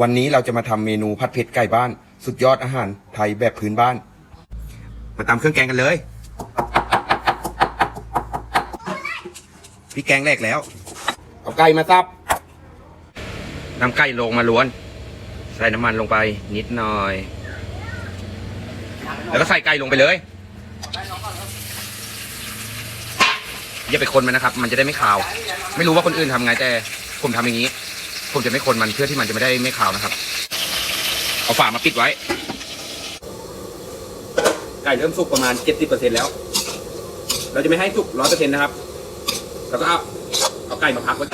วันนี้เราจะมาทำเมนูผัดเผ็ดไก่บ้าน สุดยอดอาหารไทยแบบพื้นบ้าน มาตำเครื่องแกงกันเลยพริกแกงแรกแล้ว เอาไก่มาซับนำไก่ลงมาล้วน ใส่น้ำมันลงไปนิดหน่อย แล้วก็ใส่ไก่ลงไปเลยอย่าไปคนมันนะครับ มันจะได้ไม่ขาว ไม่รู้ว่าคนอื่นทำไงแต่ผมทำอย่างนี้ ผมจะไม่คนมันเพื่อที่มันจะไม่ได้ไม่ขาวนะครับ เอาฝามาปิดไว้ ไก่เริ่มสุกประมาณ 70%แล้ว เราจะไม่ให้สุก 100%นะครับ แล้วก็เอาเอาไก่มาพักไว้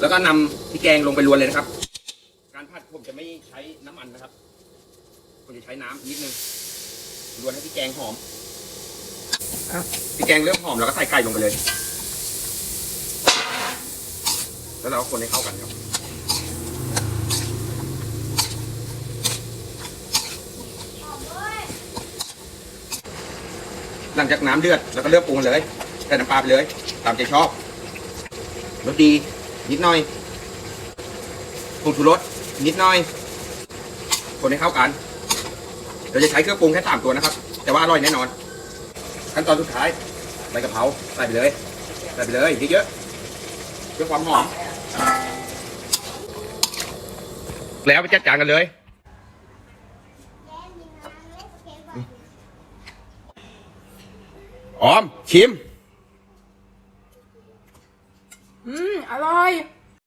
แล้วก็นำพริกแกงลงไปรวนเลยนะครับ การผัดผมจะไม่ใช้น้ำมันนะครับ ผมจะใช้น้ำนิดนึงรวนให้พริกแกงหอมพริกแกงเริ่มหอมแล้วก็ใส่ไก่ลงไปเลย แล้วเราก็คนให้เข้ากันครับหลังจากน้ำเดือดแล้วก็เลือกปรุงเลยใส่น้ำปลาไปเลย ตามใจชอบรสดีนิดหน่อยปรุงชูรสนิดหน่อย คนให้เข้ากัน เราจะใช้เครื่องปรุงแค่สามตัวนะครับ แต่ว่าอร่อยแน่นอน ขั้นตอนสุดท้ายใบกะเพราใส่ไปเลย ใส่ไปเลยเยอะๆเพื่อความหอม แล้วไปจัดจานกันเลย ออม ชิม อืม อร่อย